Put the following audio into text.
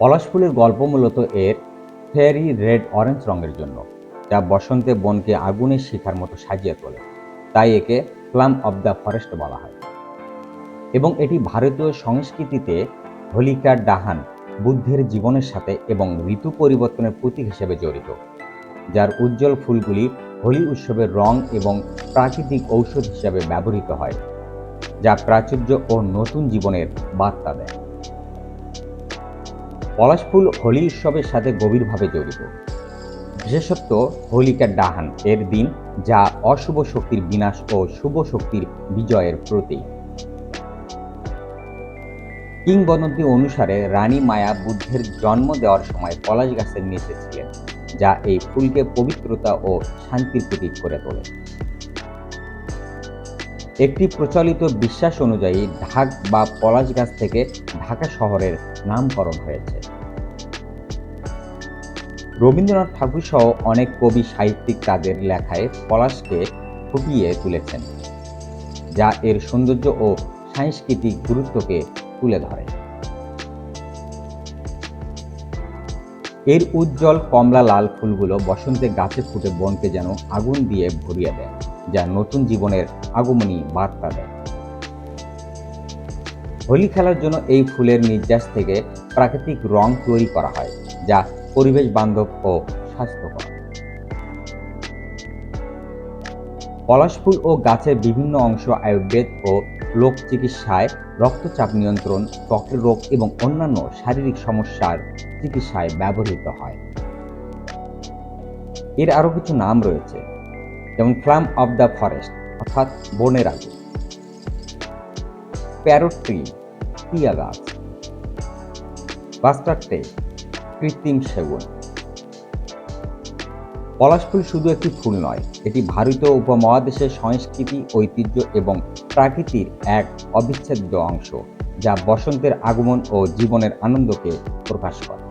পলাশ ফুলের গল্প মূলত এর ফেয়ারি রেড অরেঞ্জ রঙের জন্য, যা বসন্তে বনকে আগুনের শিখার মতো সাজিয়ে তোলে। তাই একে ফ্লাম অব দ্য ফরেস্ট বলা হয়। এবং এটি ভারতীয় সংস্কৃতিতে হোলিকার ডাহান বুদ্ধের জীবনের সাথে এবং ঋতু পরিবর্তনের প্রতীক হিসেবে জড়িত, যার উজ্জ্বল ফুলগুলি হোলি উৎসবের রং এবং প্রাকৃতিক ঔষধ হিসাবে ব্যবহৃত হয়, যা প্রাচুর্য ও নতুন জীবনের বার্তা দেয়। পলাশ ফুল হোলি উৎসবের সাথে গভীরভাবে জড়িত। বিশেষত্ব হোলিকার ডাহান এর দিন যা অশুভ শক্তির বিনাশ ও শুভ শক্তির বিজয়ের প্রতীক। কিংবদন্তি অনুসারে রানী মায়া বুদ্ধের জন্ম দেওয়ার সময় পলাশ গাছের নিচে ছিলেন, যা এই ফুলকে পবিত্রতা ও শান্তির প্রতীক করে তোলে। একটি প্রচলিত বিশ্বাস অনুযায়ী ঢাক বা পলাশ গাছ থেকে ঢাকা শহরের নামকরণ হয়েছে। রবীন্দ্রনাথ ঠাকুর সহ অনেক কবি সাহিত্যিক তাদের লেখায় পলাশকে ফুটিয়ে তুলেছেন, যা এর সৌন্দর্য ও সাংস্কৃতিক গুরুত্বকে তুলে ধরে। এর উজ্জ্বল কমলা লাল ফুলগুলো বসন্তে গাছে ফুটে বনকে যেন আগুন দিয়ে ভরিয়ে দেয়। যা নতুন জীবনের আগমনী বার্তা দেয়। হোলি খেলার জন্য এই ফুলের নির্যাস থেকে প্রাকৃতিক রং তৈরি করা হয়, যা পরিবেশ বান্ধব ও স্বাস্থ্যকর। পলাশ ফুল ও গাছের বিভিন্ন অংশ আয়ুর্বেদ ও লোক চিকিৎসায় রক্তচাপ নিয়ন্ত্রণ, ত্বকের রোগ এবং অন্যান্য শারীরিক সমস্যার চিকিৎসায় ব্যবহৃত হয়। এর আরও কিছু নাম রয়েছে। যেমন ফ্লাম অব দ্য ফরেস্ট অর্থাৎ বনের আগুন প্যারোট ট্রি টিয়া গাছ। বাস্টার টে কৃত্রিম সেগুন। পলাশ ফুল শুধু একটি ফুল নয়, এটি ভারতীয় উপমহাদেশের সংস্কৃতি, ঐতিহ্য এবং প্রাকৃতির এক অবিচ্ছেদ্য অংশ, যা বসন্তের আগমন ও জীবনের আনন্দকে প্রকাশ করে।